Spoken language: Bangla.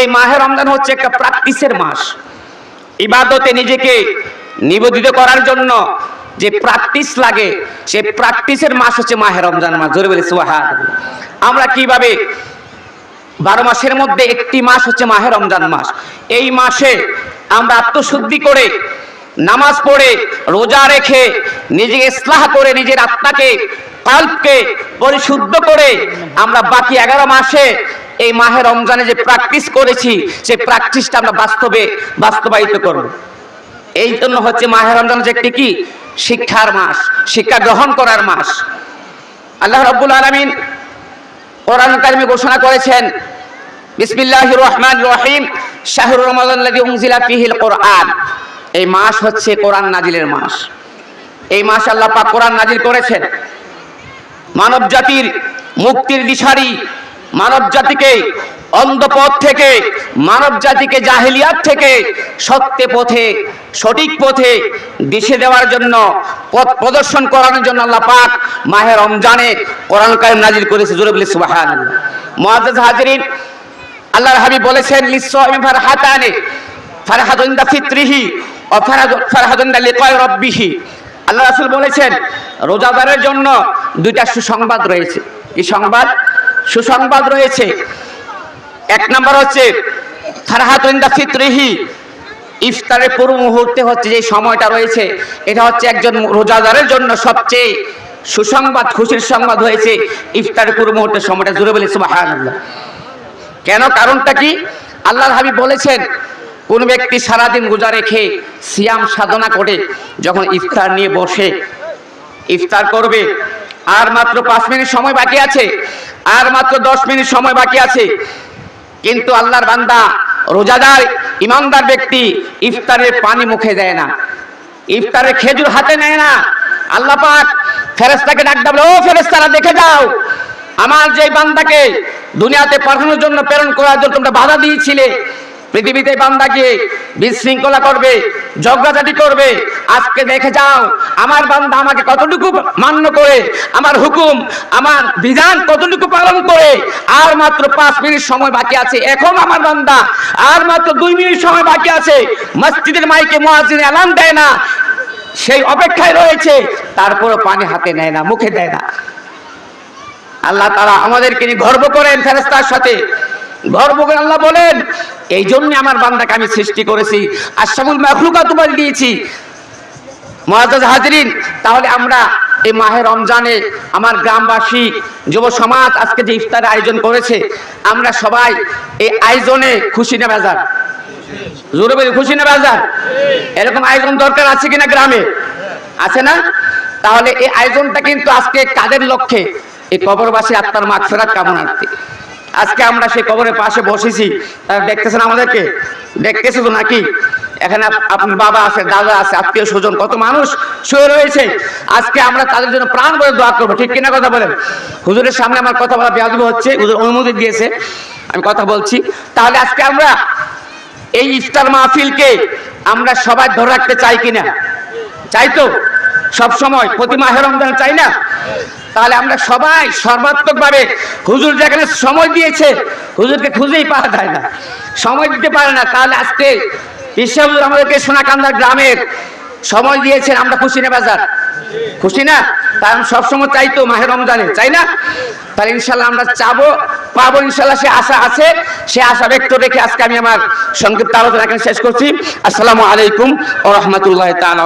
এই মাহে রমজান হচ্ছে একটা প্র্যাকটিসের মাস। ইবাদতে নিজেকে নিবেদিত করার জন্য যে প্র্যাকটিস লাগে, সে প্র্যাকটিসের মাস হচ্ছে মাহে রমজান মাস জোরে বলি আমরা কীভাবে বারো মাসের মধ্যে একটি মাস হচ্ছে মাহে রমজান মাস। এই মাসে আমরা আত্মশুদ্ধি করে, নামাজ পড়ে, রোজা রেখে, নিজেকে ইসলাহ করে, নিজের আত্মাকে কাল্পকে পরিশুদ্ধ করে আমরা বাকি এগারো মাসে এই মাহে রমজানে যে প্র্যাকটিস করেছি, সেই প্র্যাকটিসটা আমরা বাস্তবে বাস্তবায়িত করব। এই জন্য হচ্ছে মাহে রমজান হচ্ছে একটি কি? শিক্ষার মাস, শিক্ষা গ্রহণ করার মাস। আল্লাহ রব্বুল আলমিন কোরআন কারিমে ঘোষণা করেছেন বিসমিল্লাহ রহমান রহিম, শাহরুর রমাদাল্লাযী উনজিলা ফীহিল কোরআন। এই মাস হচ্ছে কোরআন নাজিলের মাস। এই মাস আল্লাহ পাক কোরআন নাজিল করেছেন। মানব জাতির মুক্তির দিশারি মানব জাতিকে অন্ধপথ থেকে মানব জাতিকে জাহিলিয়াত থেকে, সত্যে পথে, সঠিক পথে দিশে দেওয়ার জন্য, পথ প্রদর্শন করানোর জন্য আল্লাহ পাক মাহে রমজানে কোরআন কারিম নাজিল করেছে। জোরে বলে, সুবহানাল্লাহ। মুআজ্জাজ হাজিরিন, আল্লাহর হাবিব বলেছেন লিসসাইমি ফারহাতানে, ফারহাতুন দা ফিত্রিহি ও ফারহাতুন দা লিকায় রাব্বিহি। আল্লাহ রাসূল বলেছেন, রোজাদারের জন্য দুইটা সুসংবাদ রয়েছে। কি সংবাদ? সুসংবাদ রয়েছে এক নম্বর হচ্ছে ফারহাতুন দা ফিত্রিহি। ইফতারের পূর্ব মুহূর্তে হচ্ছে যে সময়টা রয়েছে, এটা হচ্ছে একজন রোজাদারের জন্য সবচেয়ে সুসংবাদ, খুশির সংবাদ হয়েছে ইফতারের পূর্ব মুহূর্তে সময়টা। জুড়ে বলে, সুবহানাল্লাহ। কেন? কারণটা কি? আল্লাহর হাবিব বলেছেন, কোন ব্যক্তি সারাদিন রোজা রেখে সিয়াম সাধনা করে যখন ইফতার নিয়ে বসে, ইফতার করবে, আর মাত্র পাঁচ মিনিট সময় বাকি আছে, আর মাত্র দশ মিনিট সময় বাকি আছে কিন্তু আল্লাহর বান্দা রোজাদার, ইমানদার ব্যক্তি ইফতারের পানি মুখে দেয় না। ইফতারে খেজুর হাতে নেয় না। আল্লাহ পাক ফেরেস্তাকে ডাক ডাকবে ও ফেরেস্তারা দেখে যাও। আমার যে বান্দাকে দুনিয়াতে পাঠানোর জন্য প্রেরণ করার জন্য তোমরা বাধা দিয়েছিলে। পৃথিবীতে বান্দাকে বিশৃঙ্খলা করবে, ঝগড়াঝাটি করবে, আজকে দেখে যাও, আমার বান্দা আমাকে কতটুকু মান্য করে, আমার হুকুম, আমার বিধান কতটুকু পালন করে, আর মাত্র পাঁচ মিনিট সময় বাকি আছে, এখন আমার বান্দা, আর মাত্র দুই মিনিট সময় বাকি আছে, মসজিদের মাইকে মহাজিন এলান দেয় না, সেই অপেক্ষায় রয়েছে, তারপরও পানি হাতে নেয় না, মুখে দেয় না। আল্লাহ তারা আমাদেরকে গর্ব করেন ফেরেস্তার সাথে। গর্ব করে আল্লাহ বলেন এই জন্য আমার বান্দাকে আমি সৃষ্টি করেছি। আশাবুল মাখলুকা তোমার দিয়েছি। মহাজাজ হাজরিন, তাহলে আমরা এই মাহে রমজানে আমার গ্রামবাসী, যুব সমাজ আজকে যে ইফতারের আয়োজন করেছে, আমরা সবাই এই আয়োজনে খুশি না বেজার? জোরে বলি, খুশি না বেজার? এরকম আয়োজন দরকার আছে কিনা গ্রামে? আছে না? তাহলে এই আয়োজনটা কিন্তু আজকে কাদের লক্ষ্যে? এই কবরবাসী আত্মার মাগফিরাত কামনার্থে। আজকে আমরা সেই কবরের পাশে বসেছি। তারা দেখতেছেন আমাদেরকে? দেখতেছে তো নাকি? এখানে আপনার বাবা আছে, দাদা আছে, আত্মীয় স্বজন, কত মানুষ শুয়ে রয়েছে। আজকে আমরা তাদের জন্য প্রাণ বলে দোয়া করব। ঠিক কিনা কথা বলেন? হুজুরের সামনে আমার কথা বলা বেয়াদব হচ্ছে, হুজুর অনুমতি দিয়েছে, আমি কথা বলছি। তাহলে আজকে আমরা এই ইফতার মাহফিলকে আমরা সবাই ধরে রাখতে চাই কিনা? চাই তো? সব সময় প্রতি মাহে রমজান চাই না? তাহলে আমরা সবাই সর্বাত্মক ভাবে হুজুর যেখানে সময় দিয়েছে, হুজুরকে খুঁজেই পাওয়া যায় না। সময় দিতে পারে না, তাহলে আজকে হুজুর আমাদেরকে সোনাকান্দা গ্রামের সময় দিয়েছেন আমরা খুশি না বাজার। খুশি না কারণ সবসময় চাই তো মাহে রমজানে, চাই না? তাহলে ইনশাল্লাহ আমরা চাবো, পাবো, ইনশাল্লাহ সে আশা আছে, সে আশা ব্যক্ত রেখে আজকে আমি আমার সংক্ষিপ্ত আলোচনা এখানে শেষ করছি। আসসালামু আলাইকুম ও রহমতুল্লাহ তালা